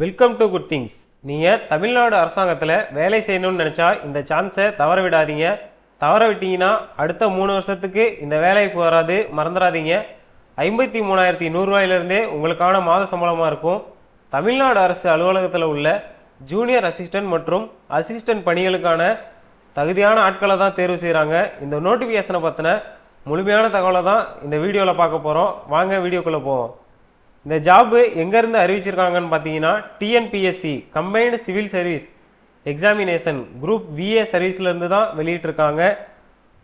Welcome to good things நீங்கள் தமிழ்நாடு அரசாங்கத்தில் வேலை செய்யணும்னு நினச்சா இந்த சான்ஸை தவற விடாதீங்க. தவற விட்டீங்கன்னா அடுத்த மூணு வருஷத்துக்கு இந்த வேலைக்கு வராது மறந்துடாதீங்க. ஐம்பத்தி மூணாயிரத்தி நூறுரூவாயிலிருந்தே உங்களுக்கான மாத சம்பளமாக இருக்கும். தமிழ்நாடு அரசு அலுவலகத்தில் உள்ள ஜூனியர் அசிஸ்டன்ட் மற்றும் அசிஸ்டன்ட் பணிகளுக்கான தகுதியான ஆட்களை தான் தேர்வு செய்கிறாங்க இந்த நோட்டிஃபிகேஷனை பற்றின முழுமையான தகவலை தான் இந்த வீடியோவில் பார்க்க போகிறோம் வாங்க வீடியோக்குள்ளே போவோம். இந்த ஜாப்பு எங்கேருந்து அறிவிச்சிருக்காங்கன்னு பார்த்தீங்கன்னா TNPSC combined civil service examination group VA சர்வீஸ்லேருந்து தான் வெளியிட்டிருக்காங்க.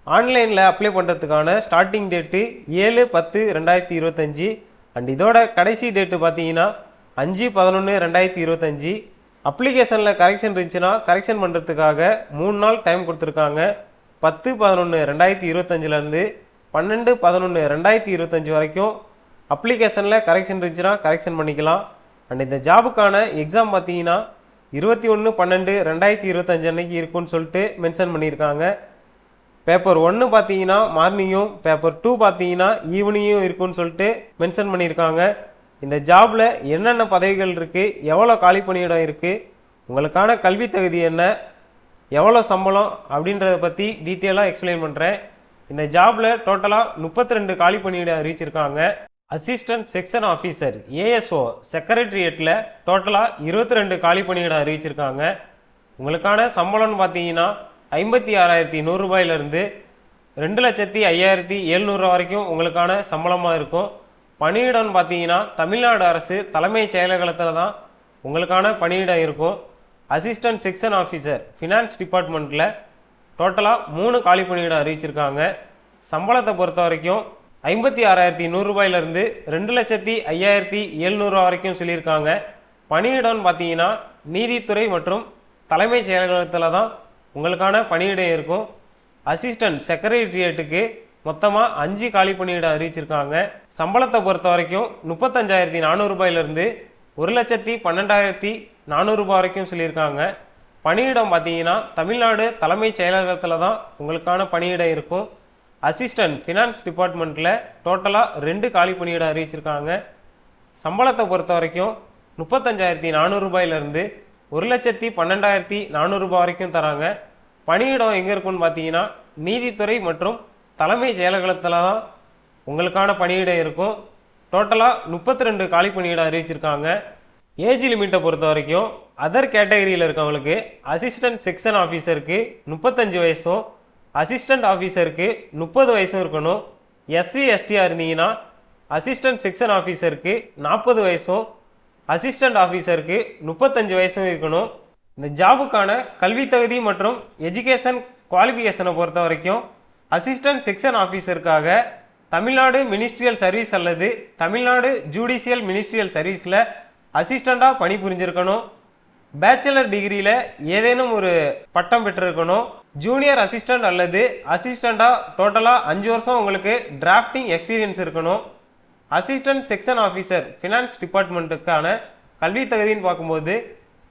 ஆன்லைனில் அப்ளை பண்ணுறதுக்கான ஸ்டார்டிங் டேட்டு ஏழு பத்து ரெண்டாயிரத்தி இருபத்தஞ்சி அண்ட் இதோட கடைசி டேட்டு பார்த்தீங்கன்னா அஞ்சு பதினொன்று ரெண்டாயிரத்தி இருபத்தஞ்சி அப்ளிகேஷனில் கரெக்ஷன் இருந்துச்சுன்னா கரெக்ஷன் பண்ணுறதுக்காக மூணு நாள் டைம் கொடுத்துருக்காங்க. பத்து பதினொன்று ரெண்டாயிரத்தி இருபத்தஞ்சிலேருந்து பன்னெண்டு பதினொன்று ரெண்டாயிரத்தி இருபத்தஞ்சி வரைக்கும் அப்ளிகேஷனில் கரெக்ஷன் இருந்துச்சுன்னா கரெக்ஷன் பண்ணிக்கலாம். அண்ட் இந்த ஜாபுக்கான எக்ஸாம் பார்த்தீங்கன்னா இருபத்தி ஒன்று பன்னெண்டு ரெண்டாயிரத்தி இருபத்தஞ்சு அன்னைக்கு இருக்குன்னு சொல்லிட்டு மென்ஷன் பண்ணியிருக்காங்க. பேப்பர் ஒன்று பார்த்தீங்கன்னா மார்னிங்கும் பேப்பர் டூ பார்த்தீங்கன்னா ஈவினிங்கும் இருக்குன்னு சொல்லிட்டு மென்ஷன் பண்ணியிருக்காங்க. இந்த ஜாபில் என்னென்ன பதவிகள் இருக்குது எவ்வளோ காலி பணியிடம் இருக்குது உங்களுக்கான கல்வி தகுதி என்ன எவ்வளோ சம்பளம் அப்படின்றத பற்றி டீட்டெயிலாக எக்ஸ்பிளைன் பண்ணுறேன் இந்த ஜாபில் டோட்டலாக முப்பத்தி ரெண்டு காலி பணியிடம் அறிவிச்சிருக்காங்க. அசிஸ்டன்ட் செக்ஷன் ஆஃபீஸர் ஏஎஸ்ஓ செக்ரட்டரியேட்டில் டோட்டலாக இருபத்தி ரெண்டு காலி பணியிடம் அறிவிச்சிருக்காங்க. உங்களுக்கான சம்பளம்னு பார்த்தீங்கன்னா ஐம்பத்தி ஆறாயிரத்தி நூறுரூபாயிலிருந்து ரெண்டு லட்சத்தி ஐயாயிரத்தி எழுநூறுவா வரைக்கும் உங்களுக்கான சம்பளமாக இருக்கும். பணியிடம்னு பார்த்தீங்கன்னா தமிழ்நாடு அரசு தலைமைச் செயலகத்தில் தான் உங்களுக்கான பணியிடம் இருக்கும். அசிஸ்டன்ட் செக்ஷன் ஆஃபீஸர் ஃபினான்ஸ் டிபார்ட்மெண்ட்டில் டோட்டலாக மூணு காலி பணியிடம் அறிவிச்சிருக்காங்க. சம்பளத்தை பொறுத்த வரைக்கும் ஐம்பத்தி ஆறாயிரத்தி நூறுரூபாயிலிருந்து ரெண்டு லட்சத்தி ஐயாயிரத்தி எழுநூறுவா வரைக்கும் சொல்லியிருக்காங்க. பணியிடம்னு பார்த்தீங்கன்னா நீதித்துறை மற்றும் தலைமைச் செயலகத்தில் தான் உங்களுக்கான பணியிடம் இருக்கும். அசிஸ்டன்ட் செக்ரட்டரியேட்டுக்கு மொத்தமாக அஞ்சு காலி பணியிடம் அறிவிச்சிருக்காங்க. சம்பளத்தை பொறுத்த வரைக்கும் முப்பத்தஞ்சாயிரத்தி நானூறுபாயிலிருந்து ஒரு லட்சத்தி பன்னெண்டாயிரத்தி நானூறுரூபா வரைக்கும் சொல்லியிருக்காங்க. பணியிடம் பார்த்தீங்கன்னா தமிழ்நாடு தலைமைச் செயலகத்தில் தான் உங்களுக்கான பணியிடம் இருக்கும். அசிஸ்டன்ட் ஃபினான்ஸ் டிபார்ட்மெண்ட்டில் டோட்டலாக ரெண்டு காலி பணியிடம் அறிவிச்சிருக்காங்க. சம்பளத்தை பொறுத்த வரைக்கும் முப்பத்தஞ்சாயிரத்தி நானூறுபாயிலிருந்து ஒரு லட்சத்தி பன்னெண்டாயிரத்தி நானூறுரூபா வரைக்கும் தராங்க. பணியிடம் எங்கே இருக்குன்னு பார்த்தீங்கன்னா நீதித்துறை மற்றும் தலைமை செயலகத்தில் தான் உங்களுக்கான பணியிடம் இருக்கும். டோட்டலாக முப்பத்தி ரெண்டு காலி பணியிடம் அறிவிச்சிருக்காங்க. ஏஜ் லிமிட்டை பொறுத்த வரைக்கும் அதர் கேட்டகரியில் இருக்கவங்களுக்கு அசிஸ்டன்ட் செக்ஷன் ஆஃபீஸருக்கு முப்பத்தஞ்சு வயசும் அசிஸ்டண்ட் ஆஃபீஸருக்கு முப்பது வயசும் இருக்கணும். எஸ்சி எஸ்டியாக இருந்தீங்கன்னா அசிஸ்டன்ட் செக்ஷன் ஆஃபீஸருக்கு நாற்பது வயசும் அசிஸ்டண்ட் ஆஃபீஸருக்கு முப்பத்தஞ்சு வயசும் இருக்கணும். இந்த ஜாபுக்கான கல்வி தகுதி மற்றும் எஜுகேஷன் குவாலிஃபிகேஷனை பொறுத்த வரைக்கும் அசிஸ்டன்ட் செக்ஷன் ஆஃபீஸருக்காக தமிழ்நாடு மினிஸ்ட்ரியல் சர்வீஸ் அல்லது தமிழ்நாடு ஜூடிஷியல் மினிஸ்ட்ரியல் சர்வீஸில் அசிஸ்டண்ட்டாக பணிபுரிஞ்சிருக்கணும். பேச்சுலர் டிகிரியில் ஏதேனும் ஒரு பட்டம் பெற்றிருக்கணும். ஜூனியர் அசிஸ்டண்ட் அல்லது அசிஸ்டண்ட்டாக டோட்டலாக அஞ்சு வருஷம் உங்களுக்கு டிராஃப்டிங் எக்ஸ்பீரியன்ஸ் இருக்கணும். அசிஸ்டன்ட் செக்ஷன் ஆஃபீஸர் ஃபினான்ஸ் டிபார்ட்மெண்ட்டுக்கான கல்வி தகுதின்னு பார்க்கும்போது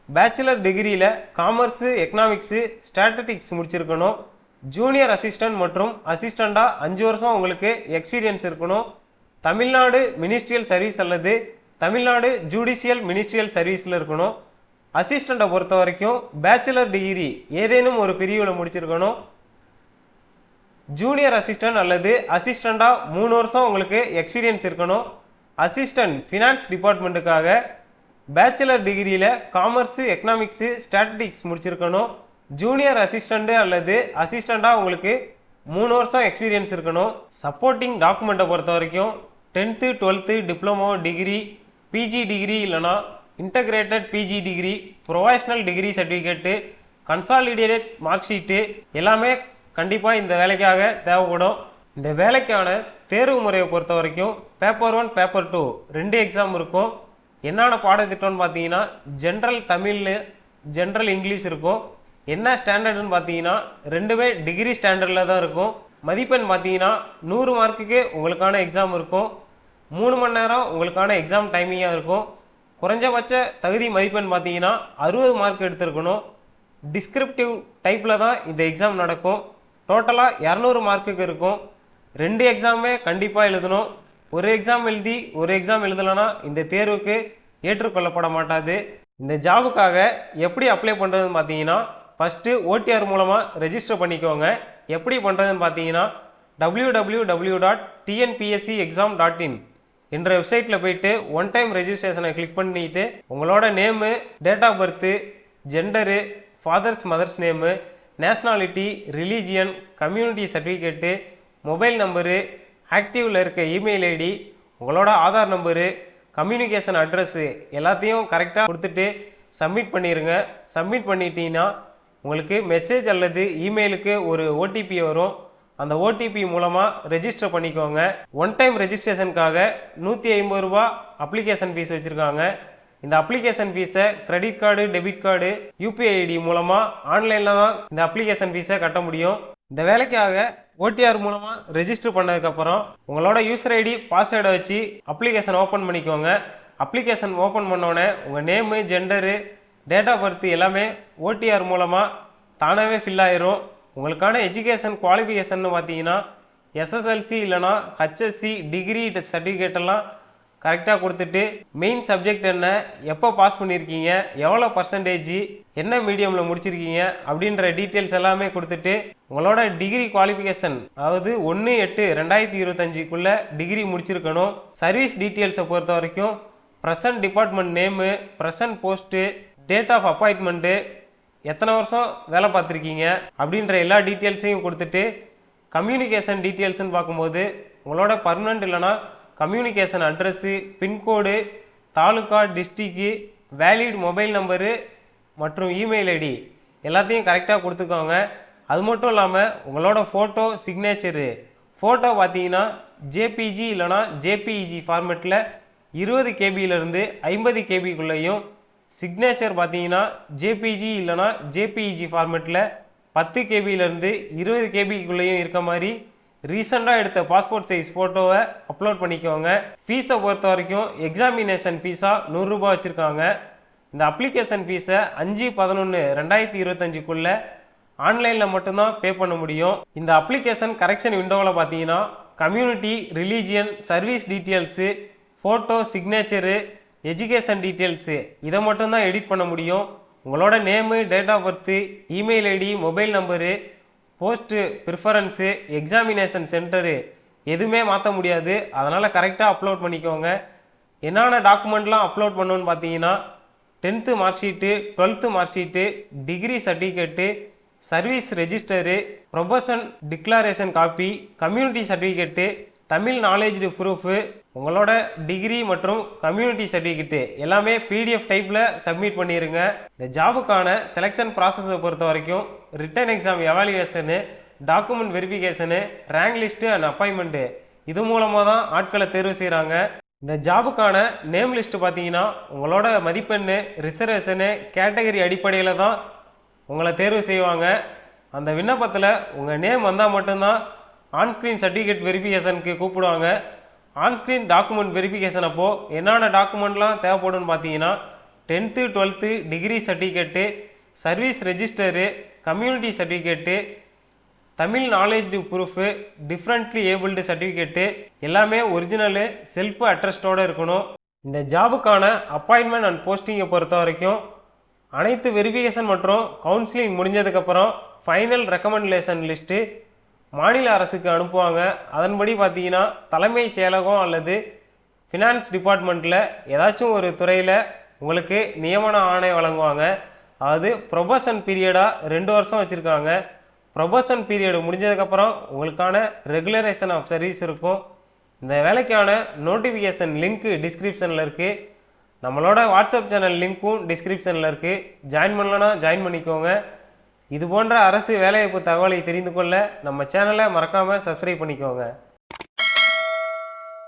பேச்சுலர் டிகிரியில் காமர்ஸு எக்கனாமிக்ஸு ஸ்டாட்டிஸ்டிக்ஸ் முடிச்சிருக்கணும். ஜூனியர் அசிஸ்டன்ட் மற்றும் அசிஸ்டண்ட்டாக அஞ்சு வருஷம் உங்களுக்கு எக்ஸ்பீரியன்ஸ் இருக்கணும். தமிழ்நாடு மினிஸ்ட்ரியல் சர்வீஸ் அல்லது தமிழ்நாடு ஜுடிஷியல் மினிஸ்ட்ரியல் சர்வீஸில் இருக்கணும். அசிஸ்டண்ட்டை பொறுத்த வரைக்கும் பேச்சுலர் டிகிரி ஏதேனும் ஒரு பிரிவில் முடிச்சிருக்கணும். ஜூனியர் அசிஸ்டன்ட் அல்லது அசிஸ்டண்ட்டாக மூணு வருஷம் உங்களுக்கு எக்ஸ்பீரியன்ஸ் இருக்கணும். அசிஸ்டன்ட் ஃபினான்ஸ் டிபார்ட்மெண்ட்டுக்காக பேச்சுலர் டிகிரியில் காமர்ஸு எக்கனாமிக்ஸு ஸ்டாட்டிக்ஸ் முடிச்சிருக்கணும். ஜூனியர் அசிஸ்டண்ட்டு அல்லது அசிஸ்டண்ட்டாக உங்களுக்கு மூணு வருஷம் எக்ஸ்பீரியன்ஸ் இருக்கணும். சப்போர்ட்டிங் டாக்குமெண்ட்டை பொறுத்த வரைக்கும் tenth twelfth diploma degree PG degree இல்லைனா integrated PG degree professional degree certificate consolidated mark sheet எல்லாமே கண்டிப்பாக இந்த வேலைக்காக தேவைப்படும். இந்த வேலைக்கான தேர்வு முறையை பொறுத்த வரைக்கும் பேப்பர் ஒன் பேப்பர் டூ ரெண்டு எக்ஸாம் இருக்கும். என்னென்ன பாடத்திட்டம்னு பார்த்தீங்கன்னா ஜென்ரல் தமிழ் ஜென்ரல் இங்கிலீஷ் இருக்கும். என்ன ஸ்டாண்டர்டுன்னு பார்த்தீங்கன்னா ரெண்டுமே டிகிரி ஸ்டாண்டர்டில் தான் இருக்கும். மதிப்பெண் பார்த்தீங்கன்னா நூறு மார்க்குக்கு உங்களுக்கான எக்ஸாம் இருக்கும். மூணு மணி நேரம் உங்களுக்கான எக்ஸாம் டைமிங்காக இருக்கும். குறைஞ்சபட்ச தகுதி மதிப்பெண் பார்த்தீங்கன்னா அறுபது மார்க் எடுத்திருக்கணும். டிஸ்கிரிப்டிவ் டைப்பில் தான் இந்த எக்ஸாம் நடக்கும். டோட்டலாக இரநூறு மார்க்குக்கு இருக்கும். ரெண்டு எக்ஸாமே கண்டிப்பாக எழுதணும். ஒரு எக்ஸாம் எழுதி ஒரு எக்ஸாம் எழுதலைன்னா இந்த தேர்வுக்கு ஏற்றுக்கொள்ளப்பட மாட்டாது. இந்த ஜாபுக்காக எப்படி அப்ளை பண்ணுறதுன்னு பார்த்தீங்கன்னா ஃபஸ்ட்டு ஓடிஆர் மூலமாக ரெஜிஸ்டர் பண்ணிக்கோங்க. எப்படி பண்ணுறதுன்னு பார்த்தீங்கன்னா W W W dot TNPSC exam dot in என்ற வெப்சைட்டில் போயிட்டு ஒன் டைம் ரெஜிஸ்ட்ரேஷனை கிளிக் பண்ணிட்டு உங்களோட name date of birth gender father's mother's name nationality religion community certificate mobile number ஆக்டிவில் இருக்க இமெயில் ஐடி உங்களோட ஆதார் நம்பரு கம்யூனிகேஷன் அட்ரஸ்ஸு எல்லாத்தையும் கரெக்டாக கொடுத்துட்டு சப்மிட் பண்ணிடுங்க சப்மிட் பண்ணிட்டீங்கன்னா உங்களுக்கு மெசேஜ் அல்லது இமெயிலுக்கு ஒரு ஓடிபி வரும். அந்த ஓடிபி மூலமாக ரெஜிஸ்டர் பண்ணிக்கோங்க. ஒன் டைம் ரெஜிஸ்ட்ரேஷனுக்காக நூற்றி ஐம்பது ரூபா அப்ளிகேஷன் ஃபீஸ் வச்சுருக்காங்க. இந்த அப்ளிகேஷன் ஃபீஸை credit card debit card UPI ID மூலமாக ஆன்லைனில் தான் இந்த அப்ளிகேஷன் ஃபீஸை கட்ட முடியும். இந்த வேலைக்காக ஓடிஆர் மூலமாக ரெஜிஸ்டர் பண்ணதுக்கப்புறம் உங்களோட யூசர் ஐடி பாஸ்வேர்டை வச்சு அப்ளிகேஷன் ஓப்பன் பண்ணிக்கோங்க. அப்ளிகேஷன் ஓப்பன் பண்ணோடனே உங்கள் name gender date of birth எல்லாமே ஓடிஆர் மூலமாக தானாகவே ஃபில் ஆயிரும். உங்களுக்கான எஜுகேஷன் குவாலிஃபிகேஷன் பார்த்தீங்கன்னா எஸ்எஸ்எல்சி இல்லைனா ஹச்எஸ்சி டிகிரி சர்டிஃபிகேட் எல்லாம் கரெக்டாக கொடுத்துட்டு மெயின் சப்ஜெக்ட் என்ன எப்போ பாஸ் பண்ணியிருக்கீங்க எவ்வளோ பர்சன்டேஜ் என்ன மீடியமில் முடிச்சிருக்கீங்க அப்படின்ற டீட்டெயில்ஸ் எல்லாமே கொடுத்துட்டு உங்களோட டிகிரி குவாலிஃபிகேஷன் அதாவது ஒன்று எட்டு ரெண்டாயிரத்தி இருபத்தஞ்சிக்குள்ளே டிகிரி முடிச்சிருக்கணும். சர்வீஸ் டீட்டெயில்ஸை பொறுத்த வரைக்கும் present department name present post date of appointment எத்தனை வருஷம் வேலை பார்த்துருக்கீங்க அப்படின்ற எல்லா டீட்டெயில்ஸையும் கொடுத்துட்டு கம்யூனிகேஷன் டீட்டெயில்ஸ்னு பார்க்கும்போது உங்களோட பர்மனண்ட் இல்லைனா communication address pincode taluka district valid mobile number மற்றும் இமெயில் ஐடி எல்லாத்தையும் கரெக்டாக கொடுத்துக்கோங்க. அது மட்டும் இல்லாமல் உங்களோட ஃபோட்டோ சிக்னேச்சரு ஃபோட்டோ பார்த்தீங்கன்னா ஜேபிஜி இல்லைனா ஜேபிஇஜி ஃபார்மேட்டில் இருபது கேபியிலேருந்து ஐம்பது கேபிக்குள்ளேயும் சிக்னேச்சர் பார்த்தீங்கன்னா ஜேபிஜி இல்லைனா ஜேபிஇஜி ஃபார்மேட்டில் பத்து கேபியிலேருந்து இருபது கேபிக்குள்ளேயும் இருக்க மாதிரி ரீசெண்டாக எடுத்த பாஸ்போர்ட் சைஸ் ஃபோட்டோவை அப்லோட் பண்ணிக்கோங்க. ஃபீஸை பொறுத்த வரைக்கும் எக்ஸாமினேஷன் ஃபீஸாக நூறுரூபா வச்சுருக்காங்க. இந்த அப்ளிகேஷன் ஃபீஸை அஞ்சு பதினொன்று ரெண்டாயிரத்தி இருபத்தஞ்சுக்குள்ளே ஆன்லைனில் மட்டும்தான் பே பண்ண முடியும். இந்த அப்ளிகேஷன் கரெக்ஷன் விண்டோவில் பார்த்தீங்கன்னா community religion service details photo signature education details இதை மட்டும்தான் எடிட் பண்ண முடியும். உங்களோட name date of birth email ID mobile number post preference examination centre எதுவுமே மாற்ற முடியாது. அதனால் கரெக்டாக அப்லோட் பண்ணிக்கோங்க. என்னென்ன டாக்குமெண்ட்லாம் அப்லோட் பண்ணணுன்னு பார்த்தீங்கன்னா tenth mark sheet twelfth mark sheet degree certificate service register probation declaration copy community certificate Tamil knowledge proof உங்களோட டிகிரி மற்றும் கம்யூனிட்டி சர்டிஃபிகேட்டு எல்லாமே பிடிஎஃப் டைப்பில் சப்மிட் பண்ணிடுங்க இந்த ஜாபுக்கான செலெக்ஷன் ப்ராசஸை பொறுத்த வரைக்கும் written exam evaluation document verification rank list and appointment இது மூலமாக தான் ஆட்களை தேர்வு செய்கிறாங்க இந்த ஜாபுக்கான நேம் லிஸ்ட்டு பார்த்தீங்கன்னா உங்களோட மதிப்பெண்ணு ரிசர்வேஷனு கேட்டகரி அடிப்படையில் தான் உங்களை தேர்வு செய்வாங்க. அந்த விண்ணப்பத்தில் உங்கள் நேம் வந்தால் மட்டும்தான் ஆன்ஸ்க்ரீன் சர்டிஃபிகேட் வெரிஃபிகேஷனுக்கு கூப்பிடுவாங்க. ஆன்ஸ்க்ரீன் டாக்குமெண்ட் வெரிஃபிகேஷன் அப்போது என்னென்ன டாக்குமெண்ட்லாம் தேவைப்படும்னு பார்த்தீங்கன்னா tenth twelfth degree certificate service register community certificate Tamil knowledge proof differently abled certificate எல்லாமே ஒரிஜினலு செல்ஃப் அட்ரஸ்டோடு இருக்கணும். இந்த ஜாபுக்கான அப்பாயின்மெண்ட் அண்ட் போஸ்டிங்கை பொறுத்த வரைக்கும் அனைத்து வெரிஃபிகேஷன் மற்றும் கவுன்சிலிங் முடிஞ்சதுக்கப்புறம் ஃபைனல் ரெக்கமெண்டேஷன் லிஸ்ட்டு மாநில அரசுக்கு அனுப்புவாங்க. அதன்படி பார்த்தீங்கன்னா தலைமைச் செயலகம் அல்லது ஃபினான்ஸ் டிபார்ட்மெண்ட்டில் ஏதாச்சும் ஒரு துறையில் உங்களுக்கு நியமன ஆணை வழங்குவாங்க. அதாவது ப்ரொபஷன் பீரியடாக ரெண்டு வருஷம் வச்சுருக்காங்க. ப்ரொபஷன் பீரியடு முடிஞ்சதுக்கப்புறம் உங்களுக்கான ரெகுலரேஷன் ஆஃப் சர்வீஸ் இருக்கும். இந்த வேலைக்கான நோட்டிஃபிகேஷன் லிங்க்கு டிஸ்கிரிப்ஷனில் இருக்குது நம்மளோட வாட்ஸ்அப் சேனல் லிங்க்கும் டிஸ்கிரிப்ஷனில் இருக்குது ஜாயின் பண்ணலன்னா ஜாயின் பண்ணிக்கோங்க. இது போன்ற அரசு வேலைவாய்ப்பு தகவலை தெரிந்து கொள்ள நம்ம சேனலை மறக்காமல் சப்ஸ்கிரைப் பண்ணிக்கோங்க.